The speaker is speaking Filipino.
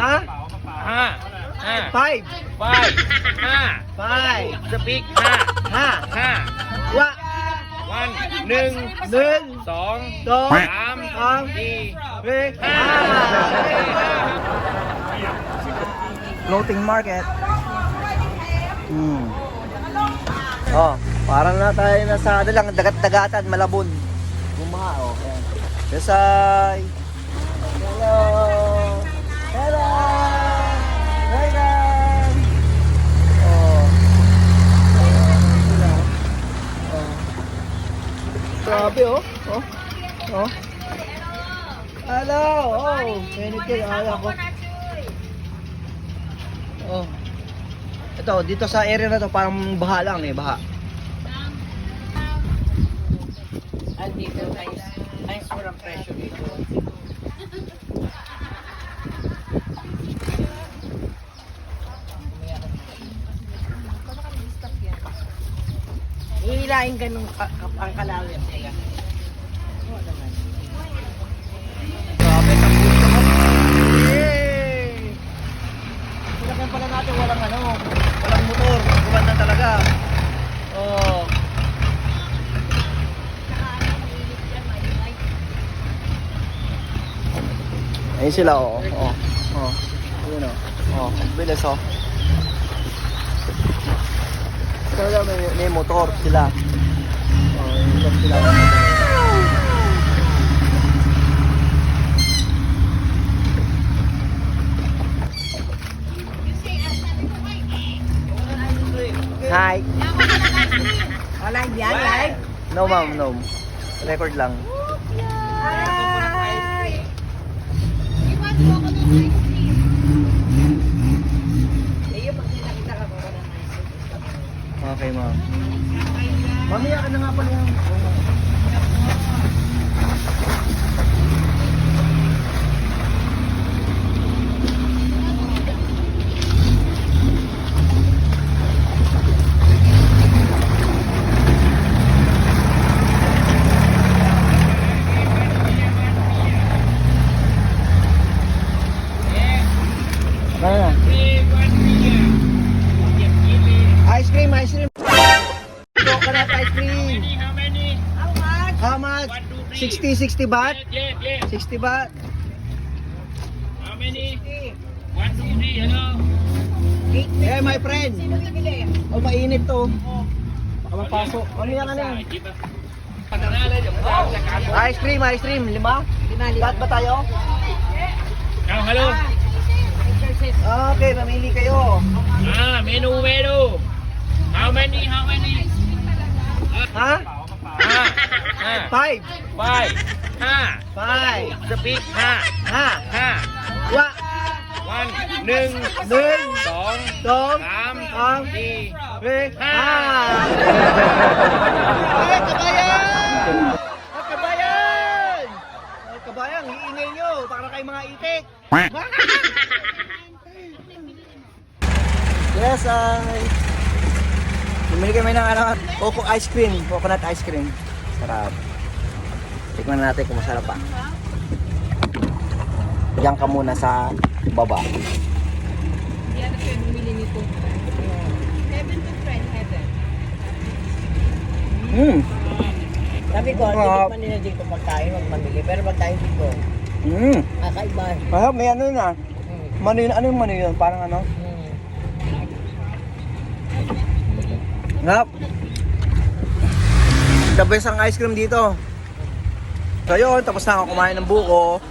Ha? ห้าห้า Five. five ห้า Five. สปีกห้าห้าห้าวะวันหนึ่งหนึ่งสองสองสามสองสี่สี่ห้า Floating market. Hmm. Oh, parang na tayo nasa ano lang, dagat-dagatan, Malabon. Bumaha, oh. Ayan. Desay. Hello. Hello. Welcome. Oh. Oh. Grabe, oh. Oh. Oh. Hello. Oh, Benedict, ayaw ko. Oh. Ito, dito sa area na to parang baha lang eh, baha. Andito, nice. Nice for ang presyo dito. Hihilain ganun ka, ka, ang kalawin nila. Oo naman. Grabe, kapuso ko. Yay! Sinakan pala natin walang ano, walang motor, kumanda talaga. Oh. Ayun sila, oh. Oh. Oh. Ayun, oh. Oh, ang bilis, oh. Talaga may, may motor sila. Oh, may motor sila. Hi. Wala yan, live? No, ma'am, no. Record lang. Hi! Iyo, pag nakita ka, wala na nice. Okay, ma'am. Mamaya ka na nga pala yung... Ano na? Ice cream, ice cream. Coconut ice cream. how many How much? How much? One, two, three. 60, 60 baht? yes yes 60 baht? how many one two three hello Eh, my friend. Sino bibili? Oh, mainit to. Baka mapasok. Ano yan, ano yan? Ice cream, ice cream. Lima? Lima, Lahat ba tayo? Now, hello. Okay, namili kayo. Ah, menu, menu. How many, how many? Ha? Ah, ah, Five. five. Ha, Five. speak ha, Ha? ha. Wa? One,หนึ่ง Hนึ่ง สอง สอง สาม สาม สี่ สี่ห้าAy, kabayan! Ay, kabayan! Ay, kabayan, iingay nyo. Para kayo mga itik. yes, ay. Bumili kami ng ano, coco ice cream, coconut ice cream. Sarap. Tikman natin kung masarap pa. Diyan ka muna sa baba. Hindi ano kayo bumili nito. Heaven to friend, heaven. Hmm. Sabi ko, hindi man nila dito pagkain, wag mamili. Pero pagkain dito, Hmm. kakaiba. Ah, may ano na. Hmm. Mano yun? Ano yung yun? Parang ano? Hmm. Ngap. The best ang ice cream dito. So yun, tapos na ako kumain ng buko.